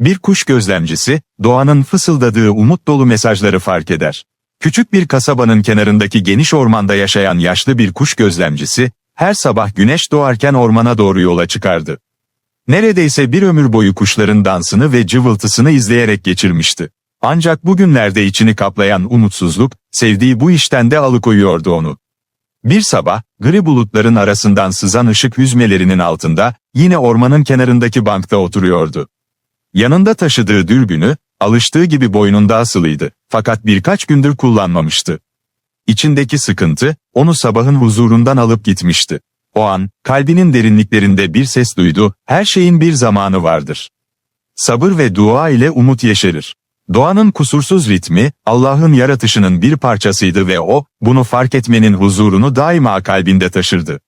Bir kuş gözlemcisi, doğanın fısıldadığı umut dolu mesajları fark eder. Küçük bir kasabanın kenarındaki geniş ormanda yaşayan yaşlı bir kuş gözlemcisi, her sabah güneş doğarken ormana doğru yola çıkardı. Neredeyse bir ömür boyu kuşların dansını ve cıvıltısını izleyerek geçirmişti. Ancak bugünlerde içini kaplayan umutsuzluk, sevdiği bu işten de alıkoyuyordu onu. Bir sabah, gri bulutların arasından sızan ışık hüzmelerinin altında, yine ormanın kenarındaki bankta oturuyordu. Yanında taşıdığı dürbünü, alıştığı gibi boynunda asılıydı, fakat birkaç gündür kullanmamıştı. İçindeki sıkıntı, onu sabahın huzurundan alıp gitmişti. O an, kalbinin derinliklerinde bir ses duydu, her şeyin bir zamanı vardır. Sabır ve dua ile umut yeşerir. Doğanın kusursuz ritmi, Allah'ın yaratışının bir parçasıydı ve o, bunu fark etmenin huzurunu daima kalbinde taşırdı.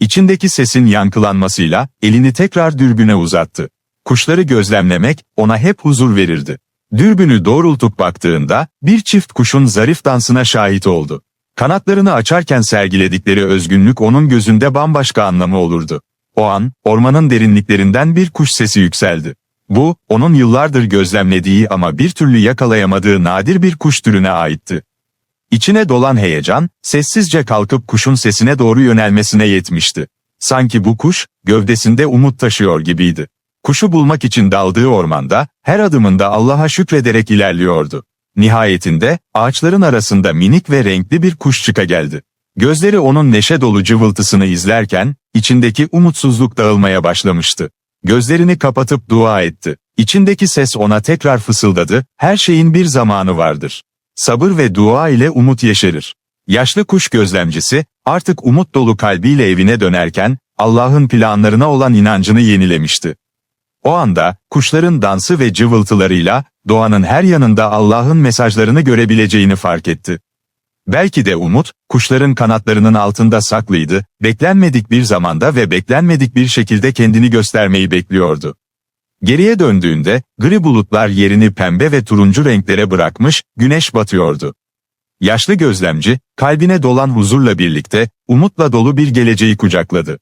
İçindeki sesin yankılanmasıyla, elini tekrar dürbüne uzattı. Kuşları gözlemlemek, ona hep huzur verirdi. Dürbünü doğrultup baktığında, bir çift kuşun zarif dansına şahit oldu. Kanatlarını açarken sergiledikleri özgünlük onun gözünde bambaşka anlamı olurdu. O an, ormanın derinliklerinden bir kuş sesi yükseldi. Bu, onun yıllardır gözlemlediği ama bir türlü yakalayamadığı nadir bir kuş türüne aitti. İçine dolan heyecan, sessizce kalkıp kuşun sesine doğru yönelmesine yetmişti. Sanki bu kuş, gövdesinde umut taşıyor gibiydi. Kuşu bulmak için daldığı ormanda, her adımında Allah'a şükrederek ilerliyordu. Nihayetinde, ağaçların arasında minik ve renkli bir kuş çıka geldi. Gözleri onun neşe dolu cıvıltısını izlerken, içindeki umutsuzluk dağılmaya başlamıştı. Gözlerini kapatıp dua etti. İçindeki ses ona tekrar fısıldadı, her şeyin bir zamanı vardır. Sabır ve dua ile umut yeşerir. Yaşlı kuş gözlemcisi, artık umut dolu kalbiyle evine dönerken, Allah'ın planlarına olan inancını yenilemişti. O anda, kuşların dansı ve cıvıltılarıyla, doğanın her yanında Allah'ın mesajlarını görebileceğini fark etti. Belki de umut, kuşların kanatlarının altında saklıydı, beklenmedik bir zamanda ve beklenmedik bir şekilde kendini göstermeyi bekliyordu. Geriye döndüğünde, gri bulutlar yerini pembe ve turuncu renklere bırakmış, güneş batıyordu. Yaşlı gözlemci, kalbine dolan huzurla birlikte, umutla dolu bir geleceği kucakladı.